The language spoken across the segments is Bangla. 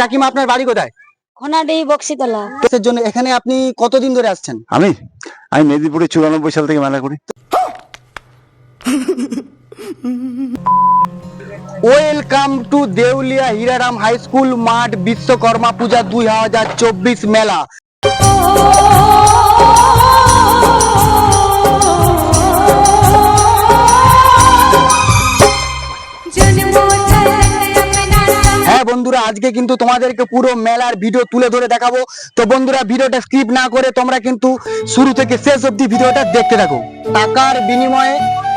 কাকিমা আপনার বাড়ি কোথায়? খোনাডি বক্সিতলা। এর জন্য? এখানে আপনি কতদিন ধরে আসছেন? আমি? আমি মেদিনীপুরে চুরানব্বই সাল থেকে মেলা করি। ওয়েলকাম টু দেউলিয়া হিরারাম হাই স্কুল মাঠ বিশ্বকর্মা পূজা দুই হাজার চব্বিশ মেলা। বন্ধুরা, আজকে কিন্তু তোমাদেরকে পুরো মেলার ভিডিও তুলে ধরে দেখাবো। তো বন্ধুরা, ভিডিওটা স্কিপ না করে তোমরা কিন্তু শুরু থেকে শেষ অবধি ভিডিওটা দেখতে থাকো। টাকার বিনিময়ে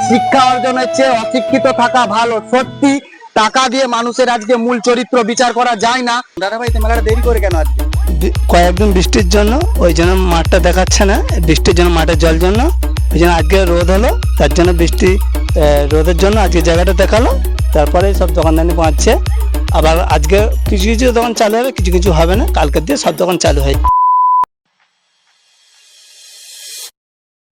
শিক্ষা অর্জন হচ্ছে, অশিক্ষিত থাকা ভালো, সত্যি। টাকা দিয়ে মানুষের আজকে মূল চরিত্র বিচার করা যায় না। দাদা ভাই মেলাটা দেরি করে কেন আজকে? কয়েকদিন বৃষ্টির জন্য, ওই জন্য মাঠটা দেখাচ্ছে না, বৃষ্টির জন্য মাঠের জল জন্য। ওই জন্য আজকে রোদ হলো, তার জন্য বৃষ্টি রোদের জন্য আজকে জায়গাটা দেখাল। তারপরে সব দোকানদানি পৌঁছছে আবার আজকে কিছু কিছু দোকান চালু হবে, কিছু কিছু হবে না। কালকের দিয়ে সব দোকান চালু হয়ে।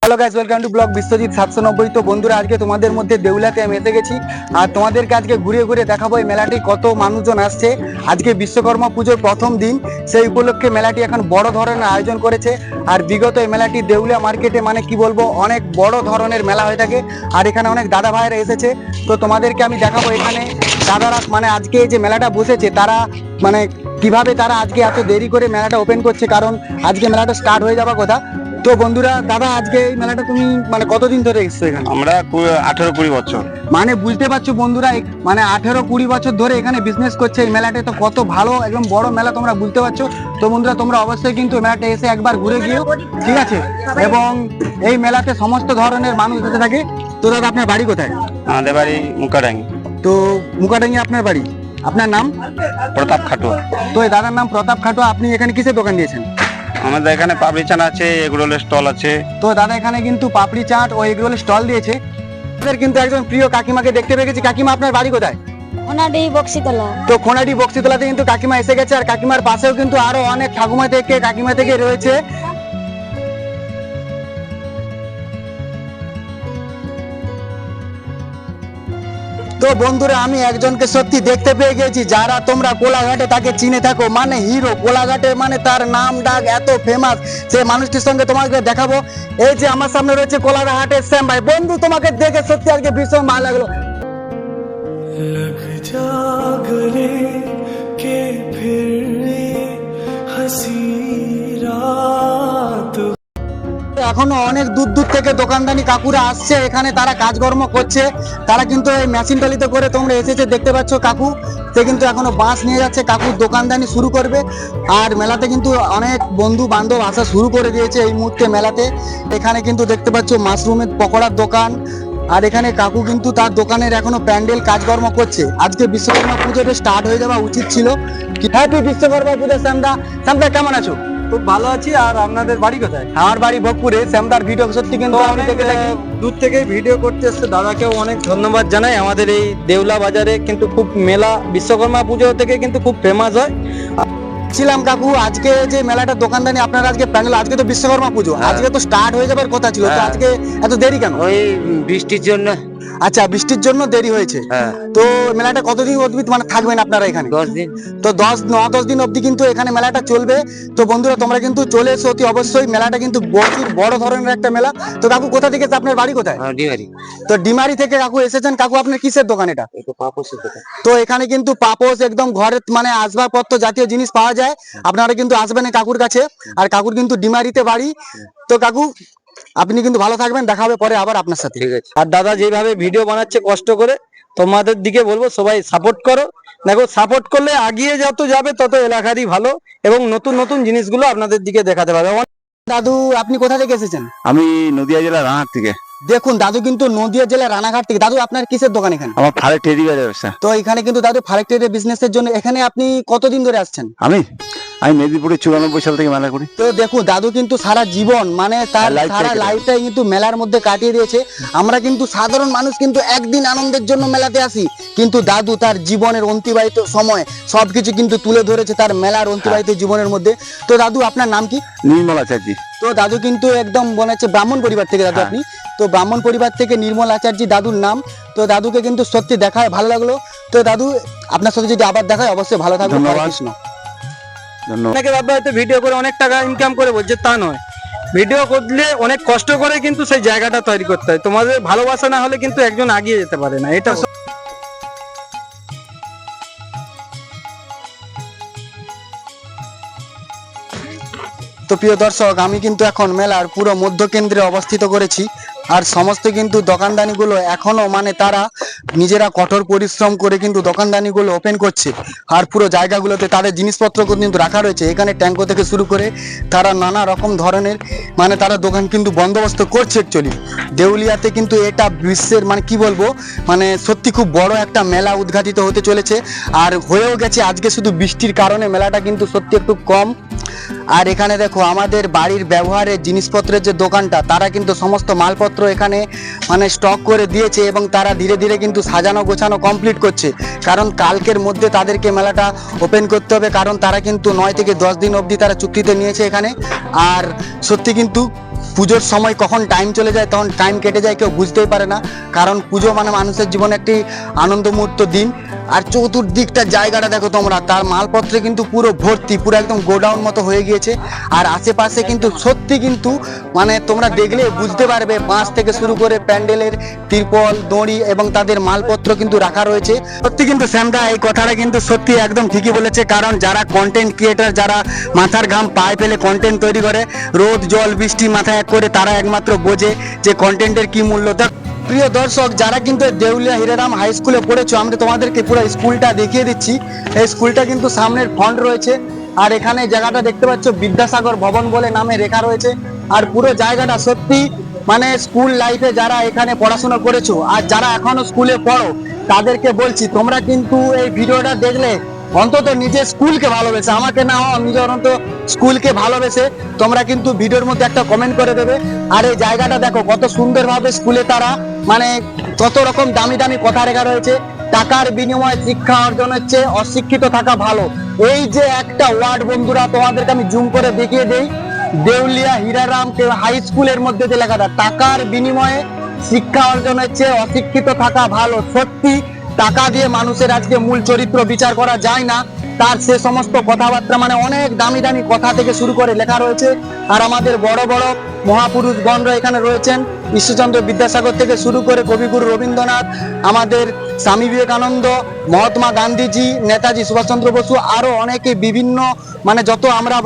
Hello guys welcome to blog Biswajit সাতশো নব্বই। তো বন্ধুরা, আজকে তোমাদের মধ্যে দেউলাতে আমি এসে গেছি। আর তোমাদেরকে আজকে ঘুরে ঘুরে দেখাবো এই মেলাটি, কত মানুষজন আসছে। আজকে বিশ্বকর্মা পুজোর প্রথম দিন, সেই উপলক্ষে মেলাটি এখন বড় ধরনের আয়োজন করেছে। আর বিগত এই মেলাটি দেউলিয়া মার্কেটে মানে কি বলব, অনেক বড় ধরনের মেলা হয়ে থাকে। আর এখানে অনেক দাদা ভাইরা এসেছে। তো তোমাদেরকে আমি দেখাবো এখানে দাদারা মানে আজকে যে মেলাটা বসেছে, তারা মানে কীভাবে তারা আজকে এত দেরি করে মেলাটা ওপেন করছে। কারণ আজকে মেলাটা স্টার্ট হয়ে যাওয়ার কথা। তো বন্ধুরা দাদা আজকে এই মেলাটা তুমি মানে কতদিন ধরে এসছো এখানে? আমরা আঠারো কুড়ি বছর। মানে বুঝতে পারছ বন্ধুরা মানে আঠেরো কুড়ি বছর ধরে এখানে বিজনেস করছে এই মেলাটা তো কত ভালো একদম বড় মেলা তোমরা বুঝতে পারছ। তো বন্ধুরা তোমরা অবশ্যই কিন্তু মেলাটা এসে একবার ঘুরে গিয়েও ঠিক আছে? এবং এই মেলাতে সমস্ত ধরনের মানুষ এসে থাকে। তো দাদা আপনার বাড়ি কোথায়? আমাদের বাড়ি মুকাডাঙ্গি। তো মুকাডাঙ্গি আপনার বাড়ি? আপনার নাম? প্রতাপ খাটুয়া। তো এই দাদার নাম প্রতাপ খাটোয়া আপনি এখানে কিসের দোকান দিয়েছেন? আমাদের এখানে পাপড়ি চাট আছে এগরোলের স্টল আছে। তো দাদা এখানে কিন্তু পাপড়ি চাট ও এগরোল স্টল দিয়েছে। আমাদের কিন্তু একজন প্রিয় কাকিমাকে দেখতে পেয়ে গেছি। কাকিমা আপনার বাড়ি কোথায়? খোনাডি বক্সিতলা। তো খোনাডি বক্সিতলাতে কিন্তু কাকিমা এসে গেছে আর কাকিমার পাশেও কিন্তু আরও অনেক ঠাকুমা থেকে কাকিমা থেকে রয়েছে। তো বন্ধুরা আমি একজনকে সত্যি দেখতে পেয়ে গেছি যারা তোমরা কোলাঘাটে তাকে চিনে থাকো মানে হিরো কোলাঘাটে মানে তার নাম ডাক এত ফেমাস সেই মানুষটির সঙ্গে তোমাকে দেখাবো এই যে আমার সামনে রয়েছে কোলাঘাটের শ্যাম ভাই বন্ধু তোমাকে দেখে সত্যি আজকে ভীষণ ভালো লাগলো लग जा गले के फिर ये हंसी এখনও অনেক দূর দূর থেকে দোকানদানি কাকুরা আসছে, এখানে তারা কাজকর্ম করছে। তারা কিন্তু এই মেশিন টালিতে করে তোমরা এসেছে, দেখতে পাচ্ছ কাকু। সে কিন্তু এখনও বাঁশ নিয়ে যাচ্ছে কাকু দোকানদানি শুরু করবে। আর মেলাতে কিন্তু অনেক বন্ধু বান্ধব আসা শুরু করে দিয়েছে এই মুহূর্তে মেলাতে। এখানে কিন্তু দেখতে পাচ্ছ মাশরুমের পকোড়ার দোকান। আর এখানে কাকু কিন্তু তার দোকানের এখনও প্যান্ডেল কাজকর্ম করছে। আজকে বিশ্বকর্মা পুজোটা স্টার্ট হয়ে যাওয়া উচিত ছিল। হ্যাপি বিশ্বকর্মা পুজো, শ্যামদা। শ্যামদা, কেমন আছো? খুব ভালো আছি আর আপনাদের বাড়ি কোথায়? আমার বাড়ি ভোগপুরে শ্যামদার ভিডিও সত্যি কিন্তু আমি দেখে থাকি। দূর থেকে ভিডিও করতে এসছে দাদাকেও অনেক ধন্যবাদ জানাই। আমাদের এই দেউলা বাজারে কিন্তু খুব মেলা বিশ্বকর্মা পুজো থেকে কিন্তু খুব ফেমাস হয়। ছিলাম কাকু আজকে যে মেলাটা দোকানদানি আপনার আজকে প্যান্ডেল আজকে তো বিশ্বকর্মা পুজো। হ্যাঁ। আজকে তো স্টার্ট হয়ে যাবার কথা ছিল তো আজকে এত দেরি কেন? ওই বৃষ্টির জন্য আচ্ছা বৃষ্টির জন্য দেরি হয়েছে। হ্যাঁ। তো মেলাটা কতদিন অবধি মানে থাকবেন আপনারা এখানে? দশ দিন। তো দশ ন দশ দিন অবধি কিন্তু এখানে মেলাটা চলবে। তো বন্ধুরা তোমরা কিন্তু চলে এসো অতি অবশ্যই। মেলাটা কিন্তু প্রচুর বড় ধরনের একটা মেলা। তো কাকু কোথা থেকে আপনার বাড়ি কোথায়? ডিমারি। তো ডিমারি থেকে কাকু এসেছেন। কাকু আপনার কিসের দোকান এটা? তো এখানে কিন্তু পাপোশ একদম ঘরের মানে আসবাবপত্র জাতীয় জিনিস পাওয়া যায়। আপনারা কিন্তু আসবেন কাকুর কাছে। আর কাকুর কিন্তু ডিমারিতে বাড়ি। তো কাকু আপনি কিন্তু ভালো থাকবেন দেখা হবে পরে আবার আপনার সাথে। ঠিক আছে। আর দাদা যেভাবে ভিডিও বানাচ্ছে কষ্ট করে তোমাদের দিকে বলব সবাই সাপোর্ট করো। দেখো সাপোর্ট করলে আগিয়ে যত যাবে তত এলাকারই ভালো এবং নতুন নতুন জিনিসগুলো আপনাদের দিকে দেখাতে পারবে। দাদু আপনি কোথা থেকে এসেছেন? আমি নদিয়া জেলা রানাঘাট থেকে। দেখুন দাদু কিন্তু নদিয়া জেলার রানাঘাট থেকে। দাদু আপনার কিসের দোকান এখানে? আমার ফালে টেরি ব্যবসা। তো এখানে কিন্তু দাদু ফারেক্টের বিজনেসের জন্য এখানে আপনি কতদিন ধরে আসছেন? আমি? আমি মেদিনীপুরে চুরানব্বই সাল থেকে মেলা করি। তো দেখুন দাদু কিন্তু সারা জীবন মানে তার সারা লাইফটাই কিন্তু মেলার মধ্যে কাটিয়ে দিয়েছে। আমরা কিন্তু সাধারণ মানুষ কিন্তু একদিন আনন্দের জন্য মেলাতে আসি। কিন্তু দাদু তার জীবনের অন্তিবাহিত সময় সবকিছু কিন্তু তুলে ধরেছে তার মেলার অন্তিবাহিত জীবনের মধ্যে। তো দাদু আপনার নাম কি? নির্মলা চাচি তো দাদু কিন্তু একদম মনে হচ্ছে ব্রাহ্মণ পরিবার থেকে দাদু হ্যাঁ। আপনি। তো ব্রাহ্মণ পরিবার থেকে নির্মল আচার্য দাদুর নাম। তো দাদুকে কিন্তু সত্যি দেখায় ভালো লাগল। তো দাদু আপনার সাথে যদি আবার দেখায় অবশ্যই ভালো থাকবেন ধন্যবাদ। কৃষ্ণ। ধন্যবাদ অনেকে ভাববে হয়তো ভিডিও করে অনেক টাকা ইনকাম করে বলছে তা নয়। ভিডিও করলে অনেক কষ্ট করে কিন্তু সেই জায়গাটা তৈরি করতে হয়। তোমাদের ভালোবাসা না হলে কিন্তু একজন আগিয়ে যেতে পারে না এটা তো প্রিয় দর্শক আমি কিন্তু এখন মেলার পুরো মধ্য কেন্দ্রে অবস্থিত করেছি। আর সমস্ত কিন্তু দোকানদানিগুলো এখনও মানে তারা নিজেরা কঠোর পরিশ্রম করে কিন্তু দোকানদানিগুলো ওপেন করছে। আর পুরো জায়গাগুলোতে তাদের জিনিসপত্র কিন্তু রাখা রয়েছে। এখানে ট্যাঙ্কো থেকে শুরু করে তারা নানা রকম ধরনের মানে তারা দোকান কিন্তু বন্দোবস্ত করছে অ্যাকচুয়ালি দেউলিয়াতে কিন্তু এটা বিশ্বের মানে কি বলব মানে সত্যি খুব বড় একটা মেলা উদ্ঘাটিত হতে চলেছে। আর হয়েও গেছে, আজকে শুধু বৃষ্টির কারণে মেলাটা কিন্তু সত্যি একটু কম। আর এখানে দেখো আমাদের বাড়ির ব্যবহারের জিনিসপত্রের যে দোকানটা, তারা কিন্তু সমস্ত মালপত্র এখানে মানে স্টক করে দিয়েছে এবং তারা ধীরে ধীরে কিন্তু সাজানো গোছানো কমপ্লিট করছে। কারণ কালকের মধ্যে তাদেরকে মেলাটা ওপেন করতে হবে, কারণ তারা কিন্তু নয় থেকে দশ দিন অবধি তারা চুক্তিতে নিয়েছে এখানে। আর সত্যি কিন্তু পুজোর সময় কখন টাইম চলে যায়, তখন টাইম কেটে যায়, কেউ বুঝতেই পারে না। কারণ পুজো মানে মানুষের জীবনে একটি আনন্দ মুহূর্ত দিন। আর চতুর্দিকটা জায়গাটা দেখো তোমরা, তার মালপত্রে কিন্তু পুরো ভর্তি, পুরো একদম গোডাউন মতো হয়ে গিয়েছে। আর আশেপাশে কিন্তু সত্যি কিন্তু মানে তোমরা দেখলে বুঝতে পারবে, বাঁশ থেকে শুরু করে প্যান্ডেলের তিরপল, দড়ি এবং তাদের মালপত্র কিন্তু রাখা রয়েছে। সত্যি কিন্তু শ্যামদা, এই কথাটা কিন্তু সত্যি একদম ঠিকই বলেছে, কারণ যারা কন্টেন্ট ক্রিয়েটার যারা মাথার ঘাম পায়ে ফেলে কন্টেন্ট তৈরি করে, রোদ, জল, বৃষ্টি মাথায় এক করে তারা একমাত্র বোঝে যে কন্টেন্টের কি মূল্য। দেখ প্রিয় দর্শক, যারা কিন্তু দেউলিয়া হিরারাম হাই স্কুলে পড়েছো আমরা তোমাদেরকে পুরো স্কুলটা দেখিয়ে দিচ্ছি। এই স্কুলটা কিন্তু সামনের ফ্রন্ট রয়েছে। আর এখানে জায়গাটা দেখতে পাচ্ছ, বিদ্যাসাগর ভবন বলে নামে রেখা রয়েছে। আর পুরো জায়গাটা সত্যি মানে স্কুল লাইফে যারা এখানে পড়াশোনা করেছ, আর যারা এখনও স্কুলে পড়ো, তাদেরকে বলছি, তোমরা কিন্তু এই ভিডিওটা দেখলে অন্তত নিজের স্কুলকে ভালোবেসে, আমাকে না হোক নিজের অন্তত স্কুলকে ভালোবেসে, তোমরা কিন্তু ভিডিওর মধ্যে একটা কমেন্ট করে দেবে। আর এই জায়গাটা দেখো, কত সুন্দরভাবে স্কুলে তারা মানে কত রকম দামি দামি কথা রেখা রয়েছে। টাকার বিনিময়ে শিক্ষা অর্জন হচ্ছে, অশিক্ষিত থাকা ভালো। এই যে একটা ওয়ার্ড বন্ধুরা, তোমাদেরকে আমি জুম করে দেখিয়ে দেই। দেউলিয়া হীরারাম হাই স্কুলের মধ্যে যে লেখাটা, টাকার বিনিময়ে শিক্ষা অর্জন হচ্ছে, অশিক্ষিত থাকা ভালো। সত্যি টাকা দিয়ে মানুষের আজকে মূল চরিত্র বিচার করা যায় না, তার সে সমস্ত কথাবার্তা মানে অনেক দামি দামি কথা থেকে শুরু করে লেখা রয়েছে। আর আমাদের বড় বড় মহাপুরুষ গণরা এখানে রয়েছেন, ঈশ্বরচন্দ্র বিদ্যাসাগর থেকে শুরু করে কবিগুরু রবীন্দ্রনাথ, আমাদের স্বামী বিবেকানন্দ, মহাত্মা গান্ধীজি, নেতাজি সুভাষচন্দ্র বসু, আরও অনেকে বিভিন্ন মানে যত আমরা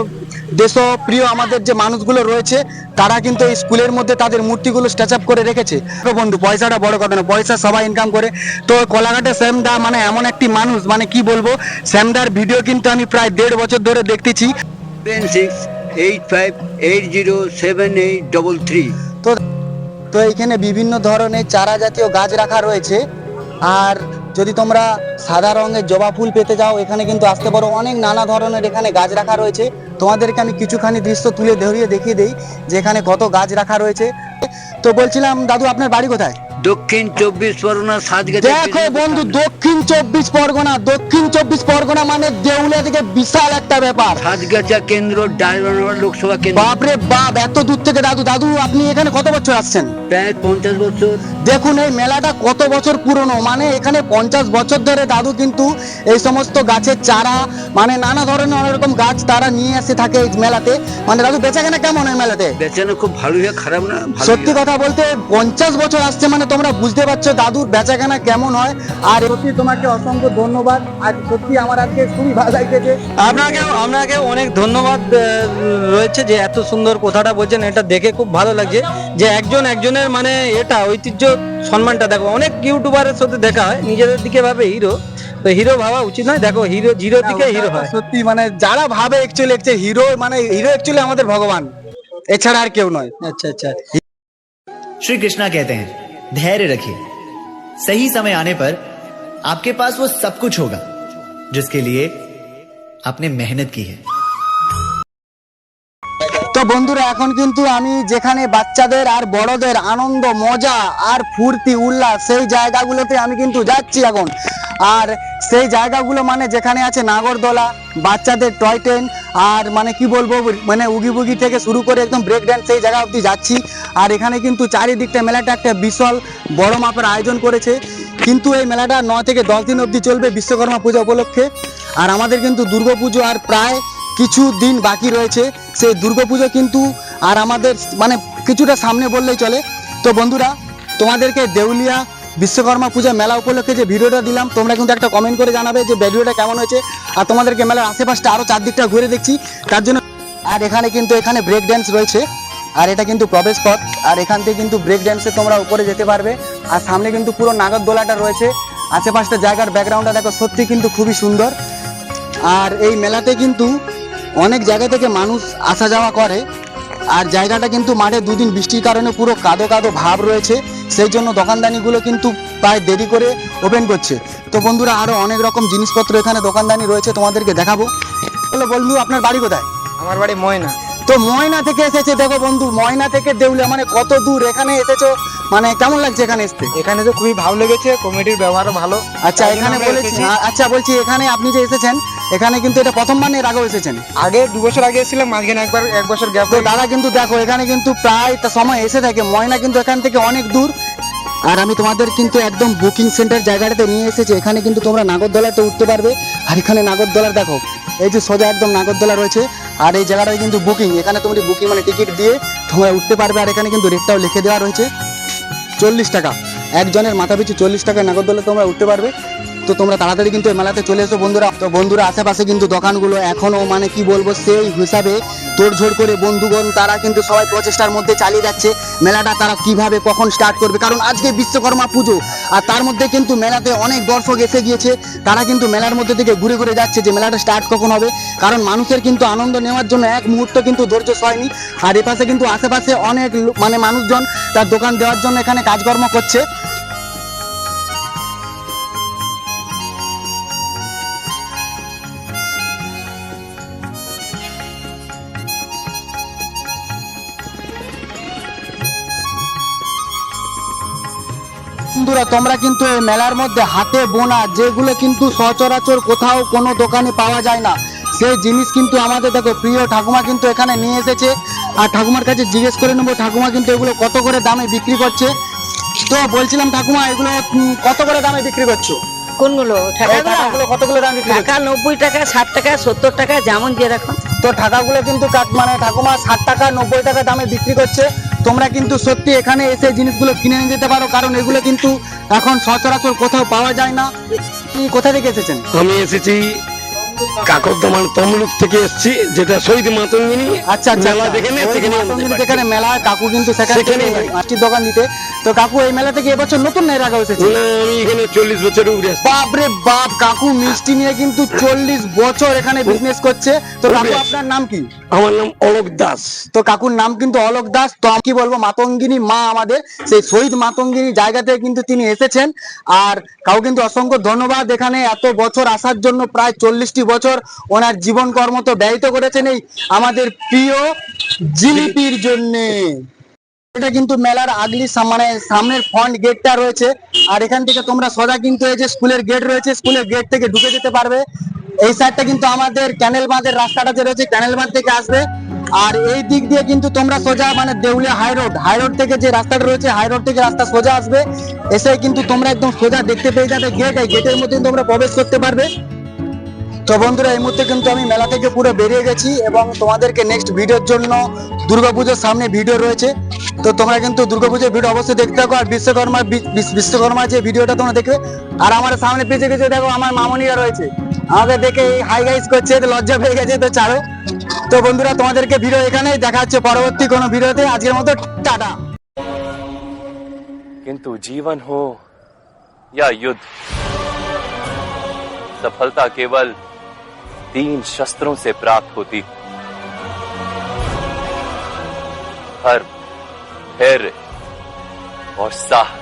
দেশপ্রিয় আমাদের যে মানুষগুলো রয়েছে তারা কিন্তু এই স্কুলের মধ্যে তাদের মূর্তিগুলো স্ট্যাচ আপ করে রেখেছে। তো বন্ধু পয়সাটা বড় কথা না পয়সা সবাই ইনকাম করে। তো কলাঘাটে শ্যামদা মানে এমন একটি মানুষ মানে কি বলব শ্যামদার ভিডিও কিন্তু আমি প্রায় দেড় বছর ধরে দেখতেছি। Six eight five eight zero seven eight double three তো তো এইখানে বিভিন্ন ধরনের চারা জাতীয় গাছ রাখা রয়েছে। আর যদি তোমরা সাদা রঙের জবা ফুল পেতে যাও এখানে কিন্তু আসতে পারো অনেক নানা ধরনের এখানে গাছ রাখা রয়েছে। তোমাদেরকে আমি কিছুখানি দৃশ্য তুলে ধরিয়ে দেখিয়ে দিই যে এখানে কত গাছ রাখা রয়েছে। তো বলছিলাম দাদু আপনার বাড়ি কোথায়? দক্ষিণ চব্বিশ পরগনা সাজগাজ দেখো বন্ধু দক্ষিণ চব্বিশ পরগনা দক্ষিণ চব্বিশ পরগনা মানে দেউলিয়া থেকে বিশাল একটা ব্যাপার। সাতগাছা কেন্দ্র ডায়মন্ড লোকসভা কেন্দ্র। বাপরে বাপ এত দূর থেকে দাদু দাদু আপনি এখানে কত বছর আসছেন? প্রায় পঞ্চাশ বছর। দেখুন এই মেলাটা কত বছর পুরনো? মানে এখানে পঞ্চাশ বছর ধরে দাদু কিন্তু এই সমস্ত গাছের চারা মানে নানা ধরনের অনেক রকম গাছ তারা নিয়ে এসে থাকে এই মেলাতে। মানে দাদু বেচা কেনা কেমন এই মেলাতে? বেচানো খুব ভালোই হয় খারাপ না? সত্যি কথা বলতে পঞ্চাশ বছর আসছে মানে তোমরা বুঝতে পারছ দাদুর বেচা কেনা কেমন হয়। আর সত্যি তোমাকে অসংখ্য ধন্যবাদ আর সত্যি আমার আজকে খুবই ভালো লাগছে আপনাকে আপনাকে অনেক ধন্যবাদ আহ, রয়েছে যে এত সুন্দর কথাটা বলছেন এটা দেখে খুব ভালো লাগছে যে একজন একজনের মানে এটা ঐতিহ্য সম্মানটা দেখো অনেক ইউটিউবারের সাথে দেখা হয় নিজেদের দিকে ভাবে হিরো তো হিরো ভাবা উচিত নয় দেখো হিরো জিরো দিকে হিরো হয় সত্যি মানে যারা ভাবে অ্যাকচুয়ালি হিরো মানে হিরো অ্যাকচুয়ালি আমাদের ভগবান এছাড়া আর কেউ নয় আচ্ছা আচ্ছা श्री कृष्णा कहते हैं धैर्य रखिए सही समय आने पर आपके पास वो सब कुछ होगा जिसके लिए आपने मेहनत की है তো বন্ধুরা এখন কিন্তু আমি যেখানে বাচ্চাদের আর বড়দের আনন্দ মজা আর ফুর্তি উল্লাস সেই জায়গাগুলোতে আমি কিন্তু যাচ্ছি এখন আর সেই জায়গাগুলো মানে যেখানে আছে নাগরদোলা বাচ্চাদের টয় ট্রেন আর মানে কি বলবো মানে উগি বুগি থেকে শুরু করে একদম ব্রেক ড্যান্স সেই জায়গা অব্দি যাচ্ছি আর এখানে কিন্তু চারিদিকটা মেলাটা একটা বিশাল বড় মাপের আয়োজন করেছে কিন্তু এই মেলাটা নয় থেকে দশ দিন অবধি চলবে বিশ্বকর্মা পূজা উপলক্ষে। আর আমাদের কিন্তু দুর্গাপুজো আর প্রায় কিছু দিন বাকি রয়েছে। সেই দুর্গাপুজো কিন্তু আর আমাদের মানে কিছুটা সামনে বললেই চলে। তো বন্ধুরা, তোমাদেরকে দেউলিয়া বিশ্বকর্মা পূজা মেলা উপলক্ষে যে ভিডিওটা দিলাম, তোমরা কিন্তু একটা কমেন্ট করে জানাবে যে ভিডিওটা কেমন হয়েছে। আর তোমাদেরকে মেলার আশেপাশটা আরও চারদিকটা ঘুরে দেখছি। তার জন্য আর এখানে কিন্তু এখানে ব্রেক ড্যান্স রয়েছে। আর এটা কিন্তু প্রবেশ পথ। আর এখান থেকে কিন্তু ব্রেক ড্যান্সে তোমরা উপরে যেতে পারবে। আর সামনে কিন্তু পুরো নাগরদোলাটা রয়েছে। আশেপাশটা জায়গার ব্যাকগ্রাউন্ডটা দেখো, সত্যি কিন্তু খুবই সুন্দর। আর এই মেলাতে কিন্তু অনেক জায়গা থেকে মানুষ আসা যাওয়া করে। আর জায়গাটা কিন্তু মাঠে দুদিন বৃষ্টির কারণে পুরো কাদো কাদো ভাব রয়েছে। সেই জন্য দোকানদানিগুলো কিন্তু প্রায় দেরি করে ওপেন করছে। তো বন্ধুরা আরও অনেক রকম জিনিসপত্র এখানে দোকানদানি রয়েছে, তোমাদেরকে দেখাবো। বন্ধু, আপনার বাড়ি কোথায়? আমার বাড়ি ময়না। তো ময়না থেকে এসেছে দেখো বন্ধু ময়না থেকে দেউলিয়া মানে কত দূর এখানে এসেছ? মানে কেমন লাগছে এখানে আসতে এখানে তো খুবই ভালো লেগেছে কমিটির ব্যবহারও ভালো। আচ্ছা এখানে বলেছি আচ্ছা বলছি এখানে আপনি যে এসেছেন এখানে কিন্তু এটা প্রথমবার না এর আগেও এসেছেন। আগে দু বছর আগে এসেছিলাম মাঝখানে একবার এক বছর গ্যাপ তো দাদা কিন্তু দেখো এখানে কিন্তু প্রায় সময় এসে থাকে ময়না কিন্তু এখান থেকে অনেক দূর। আর আমি তোমাদের কিন্তু একদম বুকিং সেন্টার জায়গাটাতে নিয়ে এসেছি এখানে কিন্তু তোমরা নাগরদোলাতে উঠতে পারবে। আর এখানে নাগরদোলার দেখো এই যে সোজা একদম নাগরদোলা রয়েছে আর এই জায়গাটা কিন্তু বুকিং এখানে তোমরা বুকিং মানে টিকিট দিয়ে তোমরা উঠতে পারবে, আর এখানে কিন্তু রেটটাও লিখে দেওয়া রয়েছে চল্লিশ টাকা। একজনের মাথা পিছু চল্লিশ টাকা দলে তোমরা উঠতে পারবে। তো তোমরা তাড়াতাড়ি কিন্তু এই মেলাতে চলে এসো বন্ধুরা। তো বন্ধুরা, আশেপাশে কিন্তু দোকানগুলো এখনও মানে কি বলব, সেই হিসাবে তোড়ঝোড় করে বন্ধুগণ তারা কিন্তু সবাই প্রচেষ্টার মধ্যে চালিয়ে যাচ্ছে। মেলাটা তারা কীভাবে, কখন স্টার্ট করবে? কারণ আজকে বিশ্বকর্মা পুজো, আর তার মধ্যে কিন্তু মেলাতে অনেক দর্শক এসে গিয়েছে। তারা কিন্তু মেলার মধ্যে থেকে ঘুরে ঘুরে যাচ্ছে যে মেলাটা স্টার্ট কখন হবে। কারণ মানুষের কিন্তু আনন্দ নেওয়ার জন্য এক মুহূর্ত কিন্তু ধৈর্য সয়নি আর এপাশে কিন্তু আশেপাশে অনেক মানে মানুষজন তার দোকান দেওয়ার জন্য এখানে কাজকর্ম করছে। বন্ধুরা তোমরা কিন্তু এই মেলার মধ্যে হাতে বোনা যেগুলো কিন্তু সচরাচর কোথাও কোনো দোকানে পাওয়া যায় না সেই জিনিস কিন্তু আমাদের দেখো প্রিয় ঠাকুমা কিন্তু এখানে নিয়ে এসেছে। আর ঠাকুমার কাছে জিজ্ঞেস করে নেব ঠাকুমা কিন্তু এগুলো কত করে দামে বিক্রি করছে? তো বলছিলাম ঠাকুমা এগুলো কত করে দামে বিক্রি করছ? কোনগুলো? টাকাগুলো দামে বিক্রি টাকা নব্বই টাকা ষাট টাকা সত্তর টাকা যেমন যেরকম তো টাকাগুলো কিন্তু মানে ঠাকুমা ষাট টাকা নব্বই টাকা দামে বিক্রি করছে। তোমরা কিন্তু সত্যি এখানে এসে জিনিসগুলো কিনে নিয়ে যেতে পারো, কারণ এগুলো কিন্তু এখন সচরাচর কোথাও পাওয়া যায় না। কোথা থেকে এসেছেন? আমি এসেছি কাকরদমান তমলুক থেকে এসেছি যেটা শহীদ মাতঙ্গিনী আচ্ছা আচ্ছা মেলা আচ্ছা। মাতঙ্গিনী যেখানে মেলা কাকু কিন্তু সেখানে দোকান দিতে। তো কাকু এই মেলা থেকে এবছর নতুন না এর আগে এসেছে? না আমি এখানে চল্লিশ বছরের উপরে আসছি বাপরে বাপ কাকু মিষ্টি নিয়ে কিন্তু চল্লিশ বছর এখানে বিজনেস করছে। তো কাকু আপনার নাম কি? আমার নাম অলোক দাস। তো কাকুর নাম কিন্তু অলোক দাস। তো আমি কি বলব মাতঙ্গিনী মা আমাদের। সেই শহীদ মাতঙ্গিনী জায়গা থেকে কিন্তু তিনি এসেছেন। আর কাউ কিন্তু অসংখ্য ধন্যবাদ এখানে এত বছর আসার জন্য প্রায় চল্লিশটি বছর ওনার জীবন কর্ম তো ব্যয়িত করেছেন এই আমাদের প্রিয় জিলিপির জন্য। এটা কিন্তু মেলার আগলি মানে সামনের ফ্রন্ট গেটটা রয়েছে। আর এখান থেকে তোমরা সোজা কিন্তু এই যে স্কুলের গেট রয়েছে, স্কুলের গেট থেকে ঢুকে যেতে পারবে। এই সাইডটা কিন্তু আমাদের ক্যানেল বাঁধের রাস্তাটা যে রয়েছে ক্যানেল বাঁধ থেকে আসবে। আর এই দিক দিয়ে কিন্তু তোমরা সোজা মানে দেউলিয়া হাই রোড হাই রোড থেকে যে রাস্তাটা রয়েছে হাই রোড থেকে রাস্তা সোজা আসবে। এসে কিন্তু তোমরা একদম সোজা দেখতে পেয়ে যাবে গেট এই গেটের মধ্যে তোমরা প্রবেশ করতে পারবে। তো বন্ধুরা এই মুহূর্তে কিন্তু আমি মেলা থেকে পুরো বেরিয়ে গেছি এবং তোমাদেরকে নেক্সট ভিডিওর জন্য দুর্গাপুজোর সামনে ভিডিও রয়েছে তো তোমরা কিন্তু দুর্গাপুজোর ভিডিও অবশ্যই দেখতে থাকো আর বিশ্বকর্মা বি- বিশ- বিশ্বকর্মা যে ভিডিওটা তোমরা দেখবে আর আমার সামনে পিছিয়ে পিছিয়ে দেখো আমার মামনিরা রয়েছে আমাদের দেখে হাই গাইস করছে তো লজ্জা পেয়ে গেছে তো ছাড়ো তো বন্ধুরা তোমাদেরকে ভিডিও এখানেই দেখা হচ্ছে পরবর্তী কোনো ভিডিওতে আজকের মতো টাটা किंतु जीवन हो या युद्ध सफलता केवल तीन शस्त्रों से प्राप्त होती हर्म धैर्य और साहस।